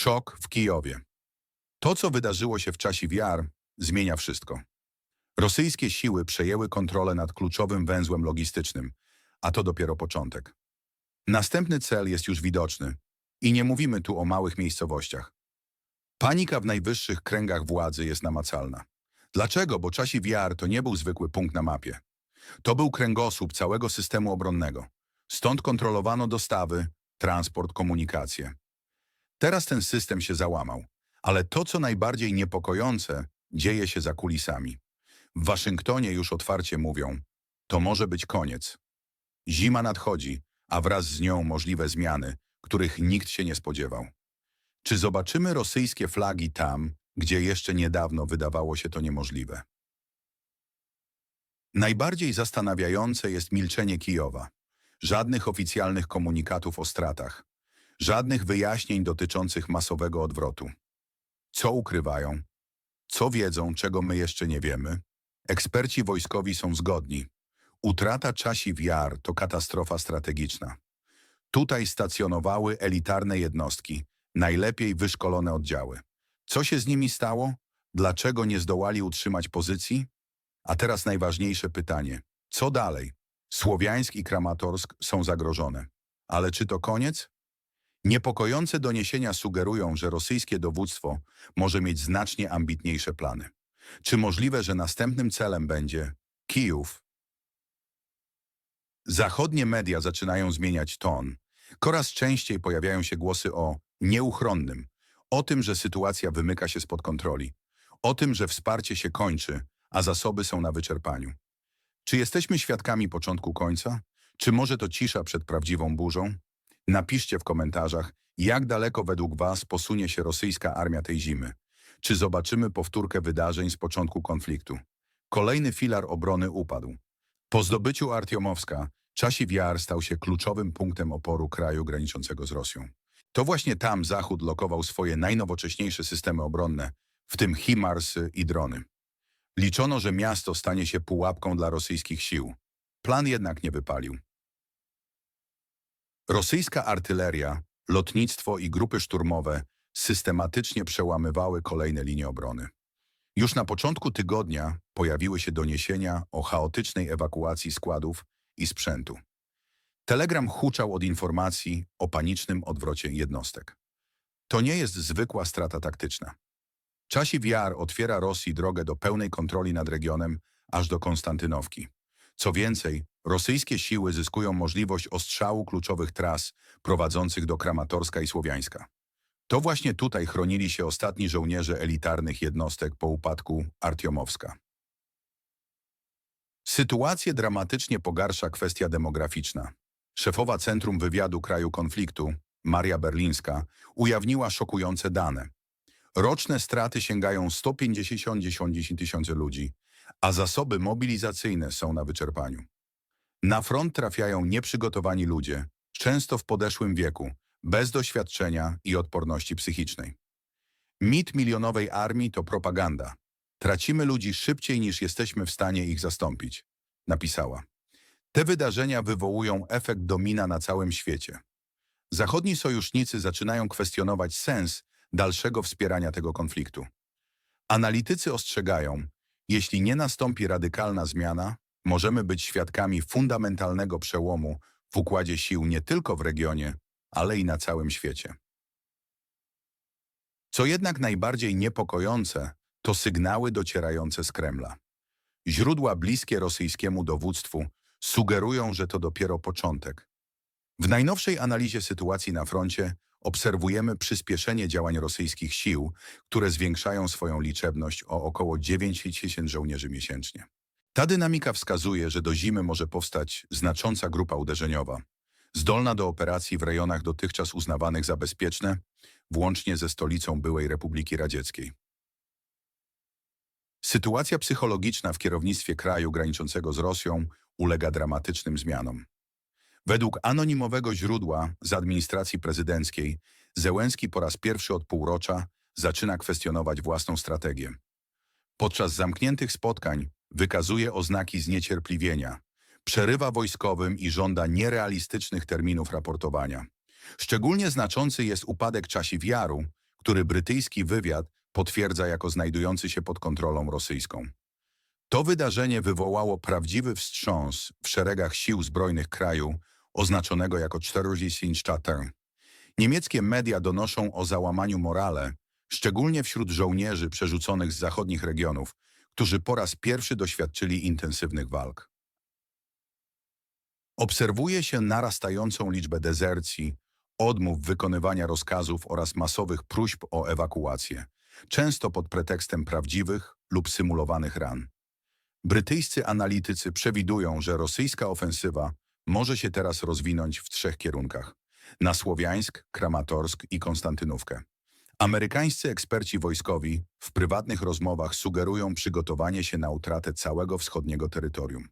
Szok w Kijowie. To, co wydarzyło się w czasie wiar, zmienia wszystko. Rosyjskie siły przejęły kontrolę nad kluczowym węzłem logistycznym, a to dopiero początek. Następny cel jest już widoczny i nie mówimy tu o małych miejscowościach. Panika w najwyższych kręgach władzy jest namacalna. Dlaczego? Bo czasi wiar to nie był zwykły punkt na mapie. To był kręgosłup całego systemu obronnego. Stąd kontrolowano dostawy, transport, komunikację. Teraz ten system się załamał, ale to, co najbardziej niepokojące, dzieje się za kulisami. W Waszyngtonie już otwarcie mówią, to może być koniec. Zima nadchodzi, a wraz z nią możliwe zmiany, których nikt się nie spodziewał. Czy zobaczymy rosyjskie flagi tam, gdzie jeszcze niedawno wydawało się to niemożliwe? Najbardziej zastanawiające jest milczenie Kijowa. Żadnych oficjalnych komunikatów o stratach. Żadnych wyjaśnień dotyczących masowego odwrotu. Co ukrywają? Co wiedzą, czego my jeszcze nie wiemy? Eksperci wojskowi są zgodni. Utrata czasi wiar to katastrofa strategiczna. Tutaj stacjonowały elitarne jednostki, najlepiej wyszkolone oddziały. Co się z nimi stało? Dlaczego nie zdołali utrzymać pozycji? A teraz najważniejsze pytanie. Co dalej? Słowiańsk i Kramatorsk są zagrożone. Ale czy to koniec? Niepokojące doniesienia sugerują, że rosyjskie dowództwo może mieć znacznie ambitniejsze plany. Czy możliwe, że następnym celem będzie Kijów? Zachodnie media zaczynają zmieniać ton. Coraz częściej pojawiają się głosy o nieuchronnym, o tym, że sytuacja wymyka się spod kontroli, o tym, że wsparcie się kończy, a zasoby są na wyczerpaniu. Czy jesteśmy świadkami początku końca? Czy może to cisza przed prawdziwą burzą? Napiszcie w komentarzach, jak daleko według Was posunie się rosyjska armia tej zimy. Czy zobaczymy powtórkę wydarzeń z początku konfliktu? Kolejny filar obrony upadł. Po zdobyciu Artiomowska, Czasiw Jar stał się kluczowym punktem oporu kraju graniczącego z Rosją. To właśnie tam Zachód lokował swoje najnowocześniejsze systemy obronne, w tym HIMARSy i drony. Liczono, że miasto stanie się pułapką dla rosyjskich sił. Plan jednak nie wypalił. Rosyjska artyleria, lotnictwo i grupy szturmowe systematycznie przełamywały kolejne linie obrony. Już na początku tygodnia pojawiły się doniesienia o chaotycznej ewakuacji składów i sprzętu. Telegram huczał od informacji o panicznym odwrocie jednostek. To nie jest zwykła strata taktyczna. Czasiw Jar otwiera Rosji drogę do pełnej kontroli nad regionem aż do Konstantynowki. Co więcej, rosyjskie siły zyskują możliwość ostrzału kluczowych tras prowadzących do Kramatorska i Słowiańska. To właśnie tutaj chronili się ostatni żołnierze elitarnych jednostek po upadku Artiomowska. Sytuację dramatycznie pogarsza kwestia demograficzna. Szefowa Centrum Wywiadu Kraju Konfliktu, Maria Berlińska, ujawniła szokujące dane. Roczne straty sięgają 150 tysięcy ludzi, a zasoby mobilizacyjne są na wyczerpaniu. Na front trafiają nieprzygotowani ludzie, często w podeszłym wieku, bez doświadczenia i odporności psychicznej. Mit milionowej armii to propaganda. Tracimy ludzi szybciej niż jesteśmy w stanie ich zastąpić, napisała. Te wydarzenia wywołują efekt domina na całym świecie. Zachodni sojusznicy zaczynają kwestionować sens dalszego wspierania tego konfliktu. Analitycy ostrzegają, jeśli nie nastąpi radykalna zmiana, możemy być świadkami fundamentalnego przełomu w układzie sił nie tylko w regionie, ale i na całym świecie. Co jednak najbardziej niepokojące, to sygnały docierające z Kremla. Źródła bliskie rosyjskiemu dowództwu sugerują, że to dopiero początek. W najnowszej analizie sytuacji na froncie obserwujemy przyspieszenie działań rosyjskich sił, które zwiększają swoją liczebność o około 9 tysięcy żołnierzy miesięcznie. Ta dynamika wskazuje, że do zimy może powstać znacząca grupa uderzeniowa, zdolna do operacji w rejonach dotychczas uznawanych za bezpieczne, włącznie ze stolicą byłej Republiki Radzieckiej. Sytuacja psychologiczna w kierownictwie kraju graniczącego z Rosją ulega dramatycznym zmianom. Według anonimowego źródła z administracji prezydenckiej, Zełenski po raz pierwszy od półrocza zaczyna kwestionować własną strategię. Podczas zamkniętych spotkań wykazuje oznaki zniecierpliwienia, przerywa wojskowym i żąda nierealistycznych terminów raportowania. Szczególnie znaczący jest upadek Czasiw Jaru, który brytyjski wywiad potwierdza jako znajdujący się pod kontrolą rosyjską. To wydarzenie wywołało prawdziwy wstrząs w szeregach sił zbrojnych kraju, oznaczonego jako 44. Niemieckie media donoszą o załamaniu morale, szczególnie wśród żołnierzy przerzuconych z zachodnich regionów, którzy po raz pierwszy doświadczyli intensywnych walk. Obserwuje się narastającą liczbę dezercji, odmów wykonywania rozkazów oraz masowych próśb o ewakuację, często pod pretekstem prawdziwych lub symulowanych ran. Brytyjscy analitycy przewidują, że rosyjska ofensywa może się teraz rozwinąć w trzech kierunkach – na Słowiańsk, Kramatorsk i Konstantynówkę. Amerykańscy eksperci wojskowi w prywatnych rozmowach sugerują przygotowanie się na utratę całego wschodniego terytorium.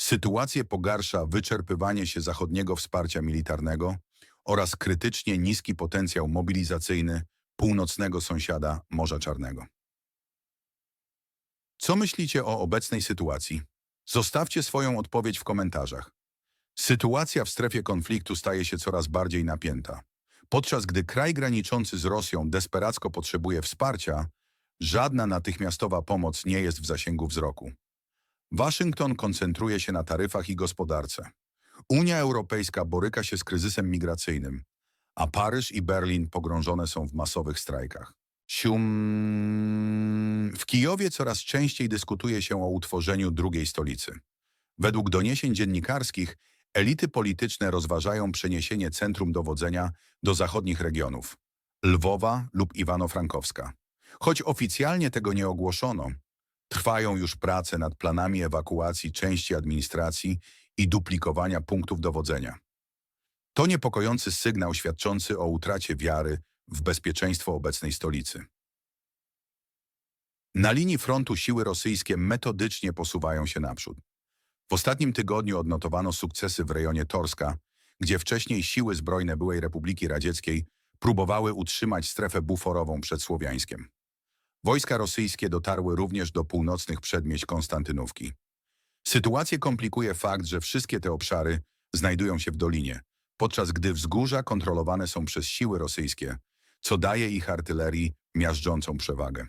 Sytuację pogarsza wyczerpywanie się zachodniego wsparcia militarnego oraz krytycznie niski potencjał mobilizacyjny północnego sąsiada Morza Czarnego. Co myślicie o obecnej sytuacji? Zostawcie swoją odpowiedź w komentarzach. Sytuacja w strefie konfliktu staje się coraz bardziej napięta. Podczas gdy kraj graniczący z Rosją desperacko potrzebuje wsparcia, żadna natychmiastowa pomoc nie jest w zasięgu wzroku. Waszyngton koncentruje się na taryfach i gospodarce. Unia Europejska boryka się z kryzysem migracyjnym, a Paryż i Berlin pogrążone są w masowych strajkach. Sium... W Kijowie coraz częściej dyskutuje się o utworzeniu drugiej stolicy. Według doniesień dziennikarskich elity polityczne rozważają przeniesienie centrum dowodzenia do zachodnich regionów Lwowa lub Iwano-Frankowska. Choć oficjalnie tego nie ogłoszono, trwają już prace nad planami ewakuacji części administracji i duplikowania punktów dowodzenia. To niepokojący sygnał świadczący o utracie wiary w bezpieczeństwo obecnej stolicy. Na linii frontu siły rosyjskie metodycznie posuwają się naprzód. W ostatnim tygodniu odnotowano sukcesy w rejonie Torska, gdzie wcześniej siły zbrojne byłej Republiki Radzieckiej próbowały utrzymać strefę buforową przed Słowiańskiem. Wojska rosyjskie dotarły również do północnych przedmieść Konstantynówki. Sytuację komplikuje fakt, że wszystkie te obszary znajdują się w dolinie, podczas gdy wzgórza kontrolowane są przez siły rosyjskie, co daje ich artylerii miażdżącą przewagę.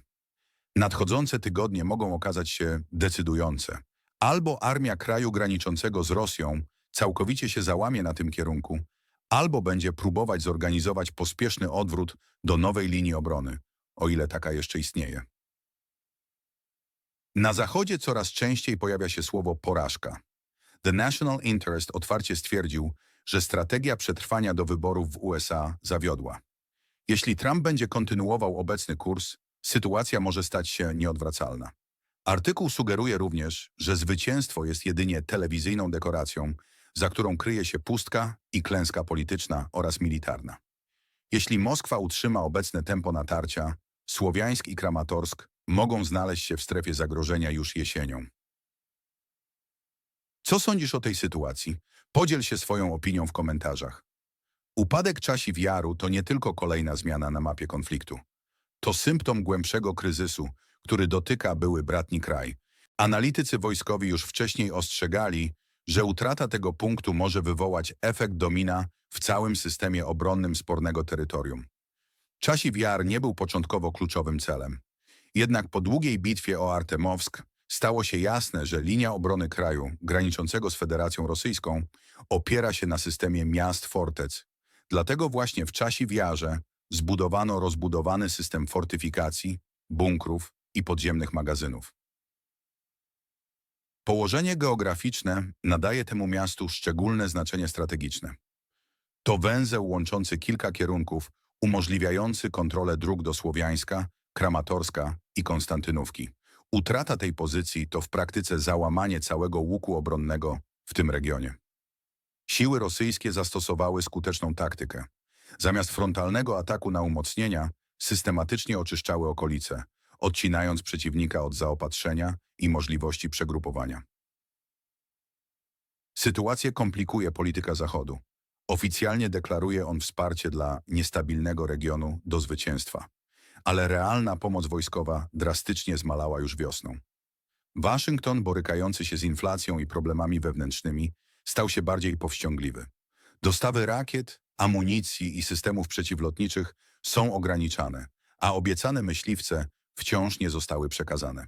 Nadchodzące tygodnie mogą okazać się decydujące. Albo armia kraju graniczącego z Rosją całkowicie się załamie na tym kierunku, albo będzie próbować zorganizować pospieszny odwrót do nowej linii obrony, o ile taka jeszcze istnieje. Na Zachodzie coraz częściej pojawia się słowo porażka. The National Interest otwarcie stwierdził, że strategia przetrwania do wyborów w USA zawiodła. Jeśli Trump będzie kontynuował obecny kurs, sytuacja może stać się nieodwracalna. Artykuł sugeruje również, że zwycięstwo jest jedynie telewizyjną dekoracją, za którą kryje się pustka i klęska polityczna oraz militarna. Jeśli Moskwa utrzyma obecne tempo natarcia, Słowiańsk i Kramatorsk mogą znaleźć się w strefie zagrożenia już jesienią. Co sądzisz o tej sytuacji? Podziel się swoją opinią w komentarzach. Upadek Czasi Jaru to nie tylko kolejna zmiana na mapie konfliktu. To symptom głębszego kryzysu, który dotyka były bratni kraj. Analitycy wojskowi już wcześniej ostrzegali, że utrata tego punktu może wywołać efekt domina w całym systemie obronnym spornego terytorium. Czasi Jar nie był początkowo kluczowym celem. Jednak po długiej bitwie o Artemowsk stało się jasne, że linia obrony kraju graniczącego z Federacją Rosyjską opiera się na systemie miast-fortec. Dlatego właśnie w czasie wiarze zbudowano rozbudowany system fortyfikacji, bunkrów i podziemnych magazynów. Położenie geograficzne nadaje temu miastu szczególne znaczenie strategiczne. To węzeł łączący kilka kierunków, umożliwiający kontrolę dróg do Słowiańska, Kramatorska i Konstantynówki. Utrata tej pozycji to w praktyce załamanie całego łuku obronnego w tym regionie. Siły rosyjskie zastosowały skuteczną taktykę. Zamiast frontalnego ataku na umocnienia, systematycznie oczyszczały okolice, odcinając przeciwnika od zaopatrzenia i możliwości przegrupowania. Sytuację komplikuje polityka Zachodu. Oficjalnie deklaruje on wsparcie dla niestabilnego regionu do zwycięstwa, ale realna pomoc wojskowa drastycznie zmalała już wiosną. Waszyngton, borykający się z inflacją i problemami wewnętrznymi, stał się bardziej powściągliwy. Dostawy rakiet, amunicji i systemów przeciwlotniczych są ograniczane, a obiecane myśliwce wciąż nie zostały przekazane.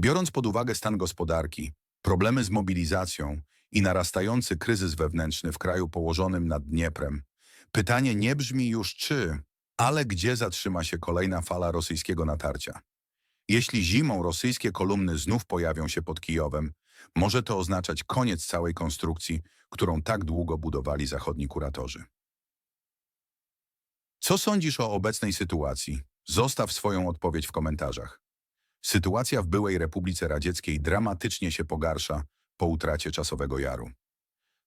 Biorąc pod uwagę stan gospodarki, problemy z mobilizacją i narastający kryzys wewnętrzny w kraju położonym nad Dnieprem, pytanie nie brzmi już czy, ale gdzie zatrzyma się kolejna fala rosyjskiego natarcia. Jeśli zimą rosyjskie kolumny znów pojawią się pod Kijowem, może to oznaczać koniec całej konstrukcji, którą tak długo budowali zachodni kuratorzy. Co sądzisz o obecnej sytuacji? Zostaw swoją odpowiedź w komentarzach. Sytuacja w byłej Republice Radzieckiej dramatycznie się pogarsza po utracie czasowego jaru.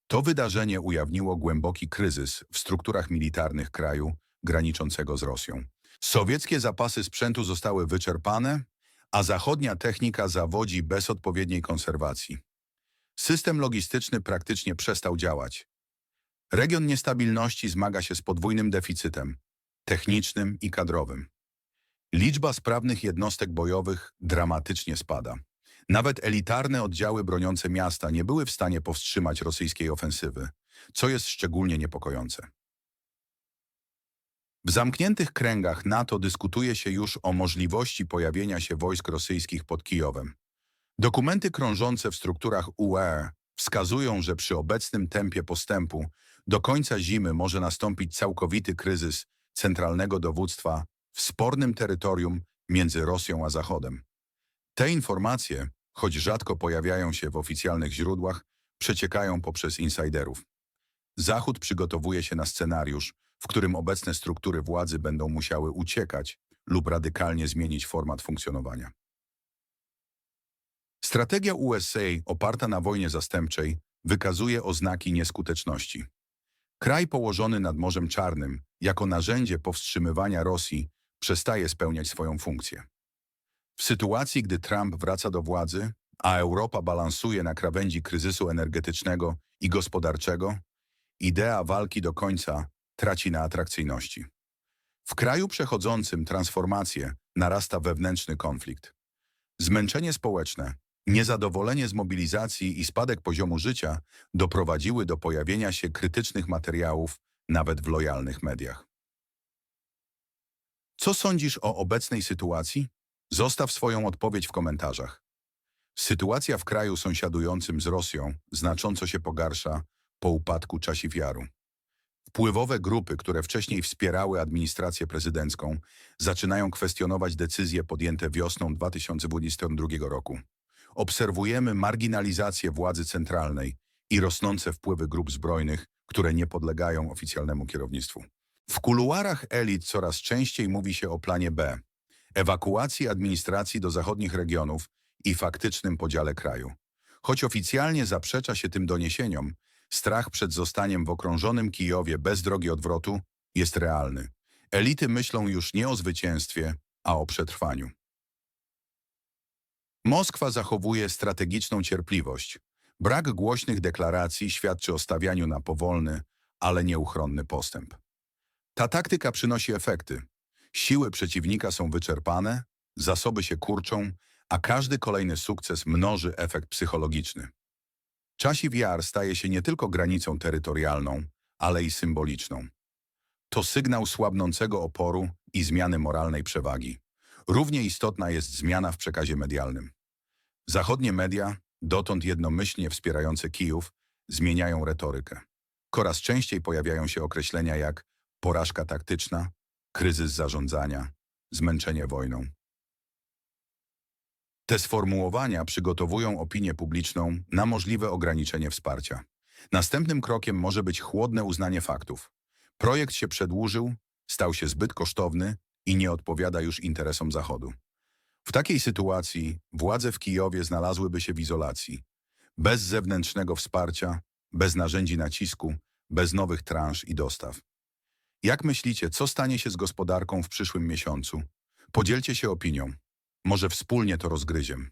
To wydarzenie ujawniło głęboki kryzys w strukturach militarnych kraju graniczącego z Rosją. Sowieckie zapasy sprzętu zostały wyczerpane, a zachodnia technika zawodzi bez odpowiedniej konserwacji. System logistyczny praktycznie przestał działać. Region niestabilności zmaga się z podwójnym deficytem technicznym i kadrowym. Liczba sprawnych jednostek bojowych dramatycznie spada. Nawet elitarne oddziały broniące miasta nie były w stanie powstrzymać rosyjskiej ofensywy, co jest szczególnie niepokojące. W zamkniętych kręgach NATO dyskutuje się już o możliwości pojawienia się wojsk rosyjskich pod Kijowem. Dokumenty krążące w strukturach UE wskazują, że przy obecnym tempie postępu do końca zimy może nastąpić całkowity kryzys centralnego dowództwa w spornym terytorium między Rosją a Zachodem. Te informacje, choć rzadko pojawiają się w oficjalnych źródłach, przeciekają poprzez insiderów. Zachód przygotowuje się na scenariusz, w którym obecne struktury władzy będą musiały uciekać lub radykalnie zmienić format funkcjonowania. Strategia USA oparta na wojnie zastępczej wykazuje oznaki nieskuteczności. Kraj położony nad Morzem Czarnym, jako narzędzie powstrzymywania Rosji, przestaje spełniać swoją funkcję. W sytuacji, gdy Trump wraca do władzy, a Europa balansuje na krawędzi kryzysu energetycznego i gospodarczego, idea walki do końca traci na atrakcyjności. W kraju przechodzącym transformację narasta wewnętrzny konflikt. Zmęczenie społeczne, niezadowolenie z mobilizacji i spadek poziomu życia doprowadziły do pojawienia się krytycznych materiałów nawet w lojalnych mediach. Co sądzisz o obecnej sytuacji? Zostaw swoją odpowiedź w komentarzach. Sytuacja w kraju sąsiadującym z Rosją znacząco się pogarsza po upadku Czasów Jaru. Wpływowe grupy, które wcześniej wspierały administrację prezydencką, zaczynają kwestionować decyzje podjęte wiosną 2022 roku. Obserwujemy marginalizację władzy centralnej i rosnące wpływy grup zbrojnych, które nie podlegają oficjalnemu kierownictwu. W kuluarach elit coraz częściej mówi się o planie B, ewakuacji administracji do zachodnich regionów i faktycznym podziale kraju. Choć oficjalnie zaprzecza się tym doniesieniom, strach przed zostaniem w okrążonym Kijowie bez drogi odwrotu jest realny. Elity myślą już nie o zwycięstwie, a o przetrwaniu. Moskwa zachowuje strategiczną cierpliwość. Brak głośnych deklaracji świadczy o stawianiu na powolny, ale nieuchronny postęp. Ta taktyka przynosi efekty. Siły przeciwnika są wyczerpane, zasoby się kurczą, a każdy kolejny sukces mnoży efekt psychologiczny. Czasiw Jar staje się nie tylko granicą terytorialną, ale i symboliczną. To sygnał słabnącego oporu i zmiany moralnej przewagi. Równie istotna jest zmiana w przekazie medialnym. Zachodnie media, dotąd jednomyślnie wspierające Kijów, zmieniają retorykę. Coraz częściej pojawiają się określenia jak porażka taktyczna, kryzys zarządzania, zmęczenie wojną. Te sformułowania przygotowują opinię publiczną na możliwe ograniczenie wsparcia. Następnym krokiem może być chłodne uznanie faktów. Projekt się przedłużył, stał się zbyt kosztowny i nie odpowiada już interesom Zachodu. W takiej sytuacji władze w Kijowie znalazłyby się w izolacji. Bez zewnętrznego wsparcia, bez narzędzi nacisku, bez nowych transz i dostaw. Jak myślicie, co stanie się z gospodarką w przyszłym miesiącu? Podzielcie się opinią. Może wspólnie to rozgryziem.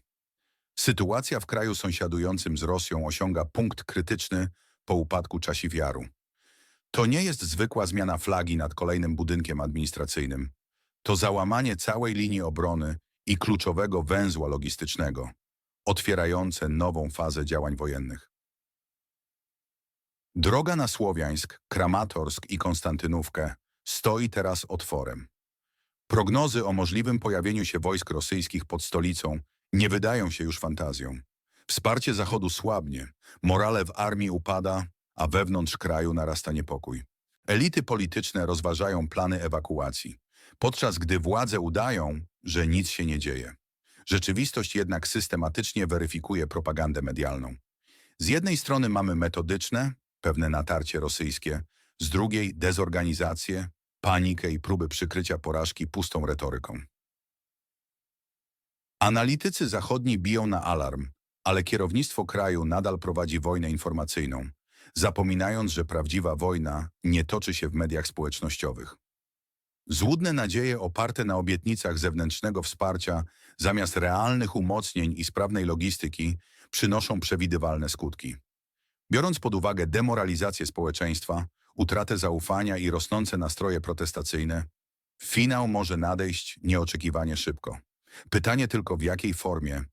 Sytuacja w kraju sąsiadującym z Rosją osiąga punkt krytyczny po upadku Czasiw Jaru. To nie jest zwykła zmiana flagi nad kolejnym budynkiem administracyjnym. To załamanie całej linii obrony i kluczowego węzła logistycznego, otwierające nową fazę działań wojennych. Droga na Słowiańsk, Kramatorsk i Konstantynówkę stoi teraz otworem. Prognozy o możliwym pojawieniu się wojsk rosyjskich pod stolicą nie wydają się już fantazją. Wsparcie Zachodu słabnie, morale w armii upada, a wewnątrz kraju narasta niepokój. Elity polityczne rozważają plany ewakuacji, podczas gdy władze udają, że nic się nie dzieje. Rzeczywistość jednak systematycznie weryfikuje propagandę medialną. Z jednej strony mamy metodyczne, pewne natarcie rosyjskie, z drugiej dezorganizację, panikę i próby przykrycia porażki pustą retoryką. Analitycy zachodni biją na alarm, ale kierownictwo kraju nadal prowadzi wojnę informacyjną, zapominając, że prawdziwa wojna nie toczy się w mediach społecznościowych. Złudne nadzieje oparte na obietnicach zewnętrznego wsparcia zamiast realnych umocnień i sprawnej logistyki przynoszą przewidywalne skutki. Biorąc pod uwagę demoralizację społeczeństwa, utratę zaufania i rosnące nastroje protestacyjne, finał może nadejść nieoczekiwanie szybko. Pytanie tylko w jakiej formie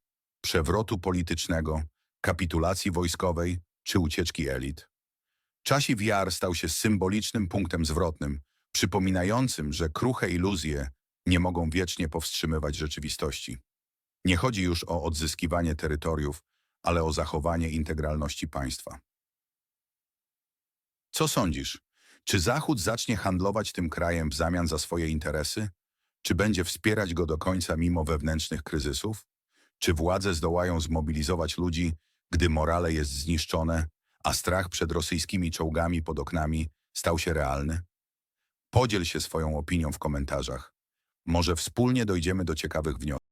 przewrotu politycznego, kapitulacji wojskowej czy ucieczki elit. Czasiw Jar stał się symbolicznym punktem zwrotnym, przypominającym, że kruche iluzje nie mogą wiecznie powstrzymywać rzeczywistości. Nie chodzi już o odzyskiwanie terytoriów, ale o zachowanie integralności państwa. Co sądzisz? Czy Zachód zacznie handlować tym krajem w zamian za swoje interesy? Czy będzie wspierać go do końca mimo wewnętrznych kryzysów? Czy władze zdołają zmobilizować ludzi, gdy morale jest zniszczone, a strach przed rosyjskimi czołgami pod oknami stał się realny? Podziel się swoją opinią w komentarzach. Może wspólnie dojdziemy do ciekawych wniosków.